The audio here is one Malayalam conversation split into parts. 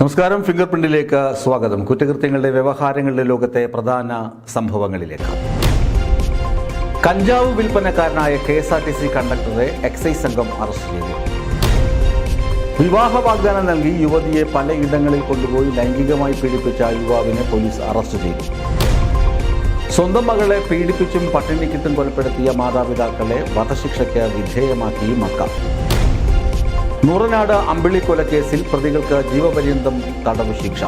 നമസ്കാരം. ഫിംഗർ പ്രിന്റിലേക്ക് സ്വാഗതം. കുറ്റകൃത്യങ്ങളുടെ വ്യവഹാരങ്ങളുടെ ലോകത്തെ പ്രധാന സംഭവങ്ങളിലേക്ക് കഞ്ചാവ് വിൽപ്പനക്കാരനായ K S R T C കണ്ടക്ടറെ excise സംഘം അറസ്റ്റ് ചെയ്തു. വിവാഹ വാഗ്ദാനം നൽകി യുവതിയെ പലയിടങ്ങളിൽ കൊണ്ടുപോയി ലൈംഗികമായി പീഡിപ്പിച്ച യുവാവിനെ പോലീസ് അറസ്റ്റ് ചെയ്തു. സ്വന്തം മകളെ പീഡിപ്പിച്ചും പട്ടിണിക്കിട്ടും കൊലപ്പെടുത്തിയ മാതാപിതാക്കളെ വധശിക്ഷയ്ക്ക് വിധേയമാക്കി മക്ക. നൂറനാട് അമ്പിളി കൊലക്കേസിൽ പ്രതികൾക്ക് ജീവപര്യന്തം തടവ് ശിക്ഷ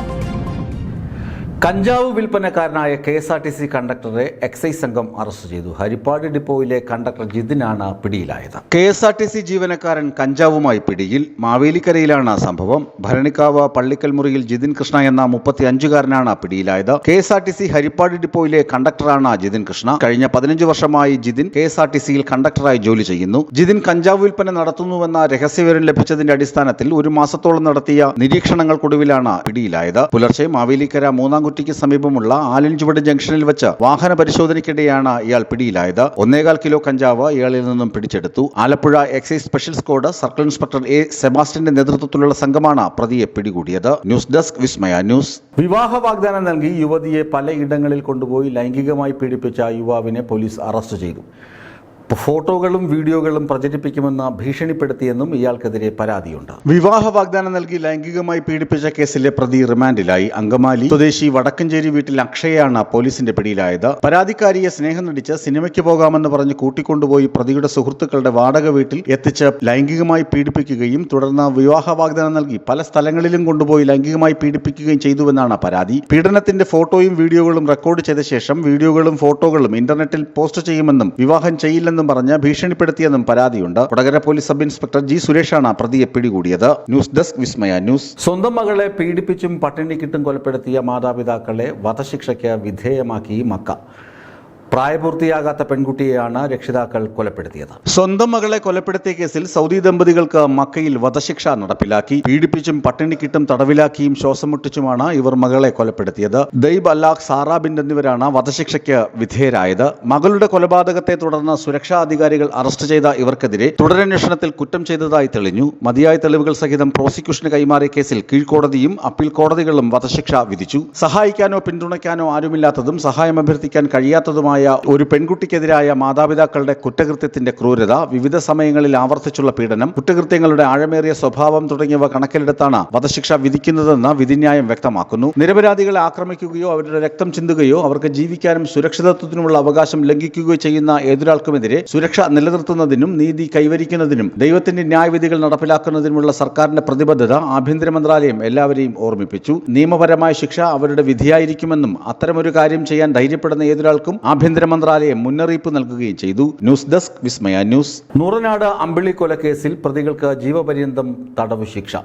കഞ്ചാവ് വിൽപ്പനക്കാരനായ K S R T C കണ്ടക്ടറെ excise സംഘം അറസ്റ്റ് ചെയ്തു. ഹരിപ്പാട് ഡിപ്പോയിലെ കണ്ടക്ടർ ജിതിനാണ് പിടിയിലായത്. K S R T C ജീവനക്കാരൻ കഞ്ചാവുമായി പിടിയിൽ മാവേലിക്കരയിലാണ് സംഭവം. ഭരണിക്കാവ് പള്ളിക്കൽ മുറിയിൽ ജിതിൻ കൃഷ്ണ എന്ന മുപ്പത്തി അഞ്ചുകാരനാണ് പിടിയിലായത്. K S R T C Harippad ഡിപ്പോയിലെ കണ്ടക്ടറാണ് ജിതിൻ കൃഷ്ണ. കഴിഞ്ഞ പതിനഞ്ച് വർഷമായി Jithin K S R T സിയിൽ കണ്ടക്ടറായി ജോലി ചെയ്യുന്നു. ജിതിൻ കഞ്ചാവ് വിൽപ്പന നടത്തുന്നുവെന്ന രഹസ്യവിവരം ലഭിച്ചതിന്റെ അടിസ്ഥാനത്തിൽ ഒരു മാസത്തോളം നടത്തിയ നിരീക്ഷണങ്ങൾക്കൊടുവിലാണ് പിടിയിലായത്. പുലർച്ചെ മാവേലിക്കര മൂന്നാംകുറ്റിക്ക് സമീപമുള്ള ആലിൻചുവട് ജംഗ്ഷനിൽ വെച്ച് വാഹന പരിശോധനയ്ക്കിടെയാണ് ഇയാൾ പിടിയിലായത്. ഒന്നേകാൽ കിലോ കഞ്ചാവ് ഇയാളിൽ നിന്നും പിടിച്ചെടുത്തു. Alappuzha excise special squad circle inspector A സെബാസ്റ്റ്യന്റെ നേതൃത്വത്തിലുള്ള സംഘമാണ് പ്രതിയെ പിടികൂടിയത്. News desk Vismaya news. വിവാഹ വാഗ്ദാനം നൽകി യുവതിയെ പലയിടങ്ങളിൽ കൊണ്ടുപോയി ലൈംഗികമായി പീഡിപ്പിച്ച യുവാവിനെ പോലീസ് അറസ്റ്റ് ചെയ്തു. ഫോട്ടോകളും വീഡിയോകളും പ്രചരിപ്പിക്കുമെന്ന് ഭീഷണിപ്പെടുത്തിയെന്നും ഇയാൾക്കെതിരെ പരാതിയുണ്ട്. വിവാഹ വാഗ്ദാനം നൽകി ലൈംഗികമായി പീഡിപ്പിച്ച കേസിലെ പ്രതി റിമാൻഡിലായി അങ്കമാലി. സ്വദേശി വടക്കഞ്ചേരി വീട്ടിൽ അക്ഷയാണ് പോലീസിന്റെ പിടിയിലായത്. പരാതിക്കാരിയെ സ്നേഹം നടിച്ച് സിനിമയ്ക്ക് പോകാമെന്ന് പറഞ്ഞ് കൂട്ടിക്കൊണ്ടുപോയി പ്രതിയുടെ സുഹൃത്തുക്കളുടെ വാടക വീട്ടിൽ എത്തിച്ച് ലൈംഗികമായി പീഡിപ്പിക്കുകയും തുടർന്ന് വിവാഹ വാഗ്ദാനം നൽകി പല സ്ഥലങ്ങളിലും കൊണ്ടുപോയി ലൈംഗികമായി പീഡിപ്പിക്കുകയും ചെയ്തുവെന്നാണ് പരാതി. പീഡനത്തിന്റെ ഫോട്ടോയും വീഡിയോകളും റെക്കോർഡ് ചെയ്ത ശേഷം വീഡിയോകളും ഫോട്ടോകളും ഇന്റർനെറ്റിൽ പോസ്റ്റ് ചെയ്യുമെന്നും വിവാഹം ചെയ്യില്ലെന്നും പറഞ്ഞ് ഭീഷണിപ്പെടുത്തിയെന്നും പരാതിയുണ്ട്. Kodakara police sub inspector G സുരേഷാണ് പ്രതിയെ പിടികൂടിയത്. News desk Vismaya news. സ്വന്തം മകളെ പീഡിപ്പിച്ചും പട്ടിണിക്കിട്ടും കൊലപ്പെടുത്തിയ മാതാപിതാക്കളെ വധശിക്ഷയ്ക്ക് വിധേയമാക്കി മക്ക. പ്രായപൂർത്തിയാകാത്ത പെൺകുട്ടിയെയാണ് രക്ഷിതാക്കൾ കൊലപ്പെടുത്തിയത്. സ്വന്തം മകളെ കൊലപ്പെടുത്തിയ കേസിൽ സൗദി ദമ്പതികൾക്ക് മക്കയിൽ വധശിക്ഷ നടപ്പിലാക്കി. പീഡിപ്പിച്ചും പട്ടിണിക്കിട്ടും തടവിലാക്കിയും ശ്വാസം മുട്ടിച്ചുമാണ് ഇവർ മകളെ കൊലപ്പെടുത്തിയത്. ദൈബ് അല്ലാഖ് സാറാബിൻ എന്നിവരാണ് വധശിക്ഷയ്ക്ക് വിധേയരായത്. മകളുടെ കൊലപാതകത്തെ തുടർന്ന് സുരക്ഷാ അധികാരികൾ അറസ്റ്റ് ചെയ്ത ഇവർക്കെതിരെ തുടരന്വേഷണത്തിൽ കുറ്റം ചെയ്തതായി തെളിഞ്ഞു. മതിയായ തെളിവുകൾ സഹിതം പ്രോസിക്യൂഷന് കൈമാറിയ കേസിൽ കീഴ്ക്കോടതിയും അപ്പീൽ കോടതികളും വധശിക്ഷ വിധിച്ചു. സഹായിക്കാനോ പിന്തുണയ്ക്കാനോ ആരുമില്ലാത്തതും സഹായം അഭ്യർത്ഥിക്കാൻ കഴിയാത്തതുമായ ഒരു പെൺകുട്ടിക്കെതിരായ മാതാപിതാക്കളുടെ കുറ്റകൃത്യത്തിന്റെ ക്രൂരത വിവിധ സമയങ്ങളിൽ ആവർത്തിച്ചുള്ള പീഡനം കുറ്റകൃത്യങ്ങളുടെ ആഴമേറിയ സ്വഭാവം തുടങ്ങിയവ കണക്കിലെടുത്താണ് വധശിക്ഷ വിധിക്കുന്നതെന്ന് വിധിന്യായം വ്യക്തമാക്കുന്നു. നിരപരാധികളെ ആക്രമിക്കുകയോ അവരുടെ രക്തം ചിന്തുകയോ അവർക്ക് ജീവിക്കാനും സുരക്ഷിതത്വത്തിനുമുള്ള അവകാശം ലംഘിക്കുകയോ ചെയ്യുന്ന ഏതൊരാൾക്കുമെതിരെ സുരക്ഷ നിലനിർത്തുന്നതിനും നീതി കൈവരിക്കുന്നതിനും ദൈവത്തിന്റെ ന്യായവിധികൾ നടപ്പിലാക്കുന്നതിനുമുള്ള സർക്കാരിന്റെ പ്രതിബദ്ധത ആഭ്യന്തര മന്ത്രാലയം എല്ലാവരെയും ഓർമ്മിപ്പിച്ചു. നിയമപരമായ ശിക്ഷ അവരുടെ വിധിയായിരിക്കുമെന്നും അത്തരമൊരു കാര്യം ചെയ്യാൻ ധൈര്യപ്പെടുന്ന ഏതൊരാൾക്കും ആഭ്യന്തര മന്ത്രാലയം മുന്നറിയിപ്പ് നൽകുകയും ചെയ്തു. News desk Vismaya news. Nooranad Ambili കൊലക്കേസിൽ പ്രതികൾക്ക് ജീവപര്യന്തം തടവ് ശിക്ഷ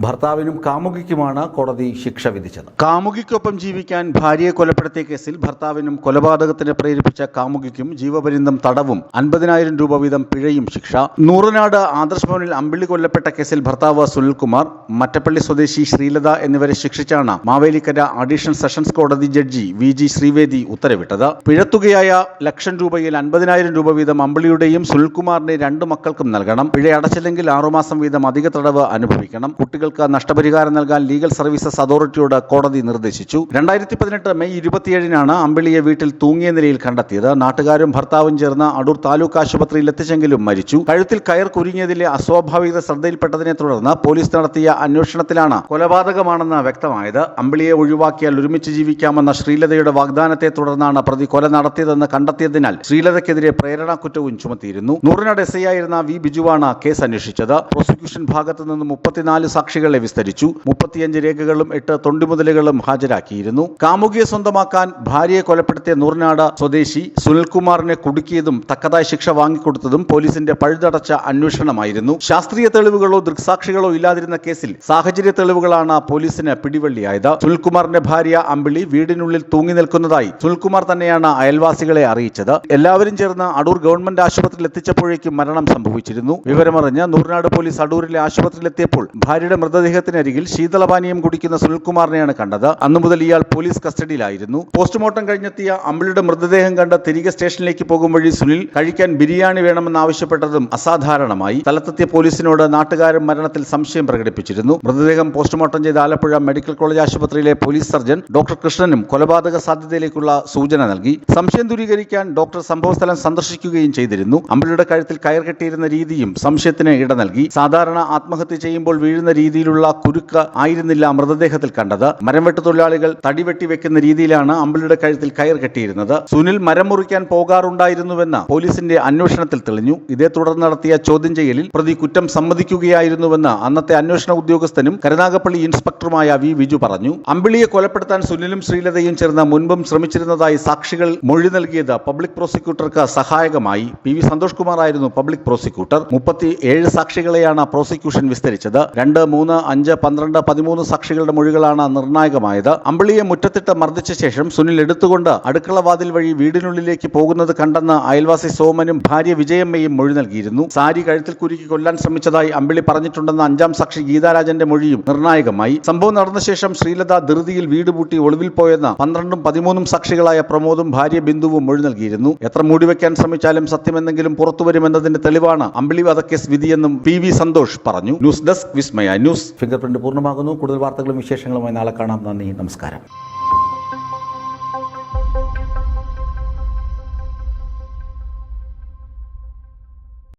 ഭർത്താവിനും കാമുകിക്കുമാണ് കോടതി ശിക്ഷ വിധിച്ചത്. കാമുകിക്കൊപ്പം ജീവിക്കാൻ ഭാര്യയെ കൊലപ്പെടുത്തിയ കേസിൽ ഭർത്താവിനും കൊലപാതകത്തിന് പ്രേരിപ്പിച്ച കാമുകിക്കും ജീവപര്യന്തം തടവും അൻപതിനായിരം രൂപ വീതം പിഴയും ശിക്ഷ. നൂറനാട് ആദർശ് ഭവനിൽ അമ്പിളി കൊല്ലപ്പെട്ട കേസിൽ ഭർത്താവ് സുനിൽകുമാർ മറ്റപ്പള്ളി സ്വദേശി ശ്രീലത എന്നിവരെ ശിക്ഷിച്ചാണ് മാവേലിക്കര അഡീഷണൽ സെഷൻസ് കോടതി ജഡ്ജി വി ജി ശ്രീവേദി ഉത്തരവിട്ടത്. പിഴത്തുകയായ ലക്ഷം രൂപയിൽ അൻപതിനായിരം രൂപ വീതം അമ്പിളിയുടെയും സുനിൽകുമാറിന്റെ രണ്ടു മക്കൾക്കും നൽകണം. പിഴ അടച്ചില്ലെങ്കിൽ ആറുമാസം വീതം അധിക തടവ് അനുഭവിക്കണം. കുട്ടികൾക്ക് നഷ്ടപരിഹാരം നൽകാൻ ലീഗൽ സർവീസസ് അതോറിറ്റിയോട് കോടതി നിർദ്ദേശിച്ചു. രണ്ടായിരത്തി പതിനെട്ട് മെയ് ഇരുപത്തിയേഴിനാണ് അമ്പിളിയെ വീട്ടിൽ തൂങ്ങിയ നിലയിൽ കണ്ടെത്തിയത്. നാട്ടുകാരും ഭർത്താവും ചേർന്ന് അടൂർ താലൂക്ക് ആശുപത്രിയിൽ എത്തിച്ചെങ്കിലും മരിച്ചു. കഴുത്തിൽ കയർ കുരുങ്ങിയതിലെ അസ്വാഭാവികത ശ്രദ്ധയിൽപ്പെട്ടതിനെ തുടർന്ന് പോലീസ് നടത്തിയ അന്വേഷണത്തിലാണ് കൊലപാതകമാണെന്ന് വ്യക്തമായത്. അമ്പിളിയെ ഒഴിവാക്കിയാൽ ഒരുമിച്ച് ജീവിക്കാമെന്ന ശ്രീലതയുടെ വാഗ്ദാനത്തെ തുടർന്നാണ് പ്രതി കൊല നടത്തിയതെന്ന് കണ്ടെത്തിയതിനാൽ ശ്രീലതയ്ക്കെതിരെ പ്രേരണാ കുറ്റവും ചുമത്തിയിരുന്നു. നൂറിനട് എസ് ഐ ആയിരുന്ന വി ബിജുവാണ് കേസ് അന്വേഷിച്ചത്. പ്രോസിക്യൂഷൻ ഭാഗത്തു നിന്ന് മുപ്പത്തിനാല് സാക്ഷികളെ വിസ്തരിച്ചു. മുപ്പത്തിയഞ്ച് രേഖകളും എട്ട് തൊണ്ടിമുതലുകളും ഹാജരാക്കിയിരുന്നു. കാമുകിയെ സ്വന്തമാക്കാൻ ഭാര്യയെ കൊലപ്പെടുത്തിയ നൂറിനാട് സ്വദേശി സുനിൽകുമാറിനെ കുടുക്കിയതും തക്കതായ ശിക്ഷ വാങ്ങിക്കൊടുത്തതും പോലീസിന്റെ പഴുതടച്ച അന്വേഷണമായിരുന്നു. ശാസ്ത്രീയ തെളിവുകളോ ദൃക്സാക്ഷികളോ ഇല്ലാതിരുന്ന കേസിൽ സാഹചര്യ തെളിവുകളാണ് പോലീസിന് പിടിവള്ളിയായത്. സുനിൽകുമാറിന്റെ ഭാര്യ അമ്പിളി വീടിനുള്ളിൽ തൂങ്ങി നിൽക്കുന്നതായി സുനിൽകുമാർ തന്നെയാണ് അയൽവാസികളെ അറിയിച്ചത്. എല്ലാവരും ചേർന്ന് അടൂർ ഗവൺമെന്റ് ആശുപത്രിയിൽ എത്തിച്ചപ്പോഴേക്കും മരണം സംഭവിച്ചിരുന്നു. വിവരമറിഞ്ഞ് നൂറിനാട് പോലീസ് അടൂരിലെ ആശുപത്രിയിലെത്തിയപ്പോൾ ഭാര്യയുടെ മൃതദേഹത്തിനരികിൽ ശീതളപാനീയം കുടിക്കുന്ന സുനിൽകുമാറിനെയാണ് കണ്ടത്. അന്നു മുതൽ ഇയാൾ പോലീസ് കസ്റ്റഡിയിലായിരുന്നു. പോസ്റ്റ്മോർട്ടം കഴിഞ്ഞെത്തിയ അമ്പിളിയുടെ മൃതദേഹം കണ്ട് തിരികെ സ്റ്റേഷനിലേക്ക് പോകും വഴി സുനിൽ കഴിക്കാൻ ബിരിയാണി വേണമെന്ന് ആവശ്യപ്പെട്ടതും അസാധാരണമായി. സ്ഥലത്തെത്തിയ പോലീസിനോട് നാട്ടുകാരൻ മരണത്തിൽ സംശയം പ്രകടിപ്പിച്ചിരുന്നു. മൃതദേഹം പോസ്റ്റ്മോർട്ടം ചെയ്ത ആലപ്പുഴ മെഡിക്കൽ കോളേജ് ആശുപത്രിയിലെ പോലീസ് സർജൻ ഡോക്ടർ കൃഷ്ണനും കൊലപാതക സാധ്യതയിലേക്കുള്ള സൂചന നൽകി. സംശയം ദൂരീകരിക്കാൻ ഡോക്ടർ സംഭവസ്ഥലം സന്ദർശിക്കുകയും ചെയ്തിരുന്നു. അമ്പിളിയുടെ കഴുത്തിൽ കയർ കെട്ടിയിരുന്ന രീതിയും സംശയത്തിന് ഇട നൽകി. സാധാരണ ആത്മഹത്യ ചെയ്യുമ്പോൾ വീഴുന്ന രീതിയിലുള്ള കുരുക്ക് ആയിരുന്നില്ല മൃതദേഹത്തിൽ കണ്ടത്. മരംവെട്ട് തൊഴിലാളികൾ തടിവെട്ടി വെക്കുന്ന രീതിയിലാണ് അമ്പിളിയുടെ കഴുത്തിൽ കയർ കെട്ടിയിരുന്നത്. സുനിൽ മരം മുറിക്കാൻ പോകാറുണ്ടായിരുന്നുവെന്ന് പോലീസിന്റെ അന്വേഷണത്തിൽ തെളിഞ്ഞു. ഇതേ തുടർന്ന് നടത്തിയ ചോദ്യം ചെയ്യലിൽ പ്രതി കുറ്റം സമ്മതിക്കുകയായിരുന്നുവെന്ന് അന്നത്തെ അന്വേഷണ ഉദ്യോഗസ്ഥനും കരുനാഗപ്പള്ളി ഇൻസ്പെക്ടറുമായ വി വിജു പറഞ്ഞു. അമ്പിളിയെ കൊലപ്പെടുത്താൻ സുനിലും ശ്രീലതയും ചേർന്ന മുൻപും ശ്രമിച്ചിരുന്നതായി സാക്ഷികൾ മൊഴി നൽകിയത് പബ്ലിക് പ്രോസിക്യൂട്ടർക്ക് സഹായകമായി. പി വി സന്തോഷ് കുമാർ ആയിരുന്നു പബ്ലിക് പ്രോസിക്യൂട്ടർ. മുപ്പത്തി ഏഴ് സാക്ഷികളെയാണ് പ്രോസിക്യൂഷൻ വിസ്തരിച്ചത്. രണ്ട് മൂന്ന് അഞ്ച് പന്ത്രണ്ട് പതിമൂന്ന് സാക്ഷികളുടെ മൊഴികളാണ് നിർണായകമായത്. അമ്പിളിയെ മുറ്റത്തിട്ട് മർദ്ദിച്ച ശേഷം സുനിൽ എടുത്തുകൊണ്ട് അടുക്കള വാതിൽ വഴി വീടിനുള്ളിലേക്ക് പോകുന്നത് കണ്ടെന്ന് അയൽവാസി സോമനും ഭാര്യ വിജയമ്മയും മൊഴി നൽകിയിരുന്നു. സാരി കഴുത്തിൽ കുരുക്കി കൊല്ലാൻ ശ്രമിച്ചതായി അമ്പിളി പറഞ്ഞിട്ടുണ്ടെന്ന അഞ്ചാം സാക്ഷി ഗീതാരാജന്റെ മൊഴിയും നിർണായകമായി. സംഭവം നടന്ന ശേഷം ശ്രീലത ധൃതിയിൽ വീട് പൂട്ടി ഒളിവിൽ പോയെന്ന് പന്ത്രണ്ടും പതിമൂന്നും സാക്ഷികളായ പ്രമോദും ഭാര്യ ബിന്ദുവും മൊഴി നൽകിയിരുന്നു. എത്ര മൂടിവെക്കാൻ ശ്രമിച്ചാലും സത്യമെന്തെങ്കിലും പുറത്തുവരുമെന്നതിന്റെ തെളിവാണ് അമ്പിളി വധക്കേസ് വിധിയെന്നും പി വി സന്തോഷ് പറഞ്ഞു. News desk Vismaya news fingerprint പൂർണമാകുന്നു. കൂടുതൽ വാർത്തകളും വിശേഷങ്ങളുമായി നാളെ കാണാം. നന്ദി നമസ്കാരം.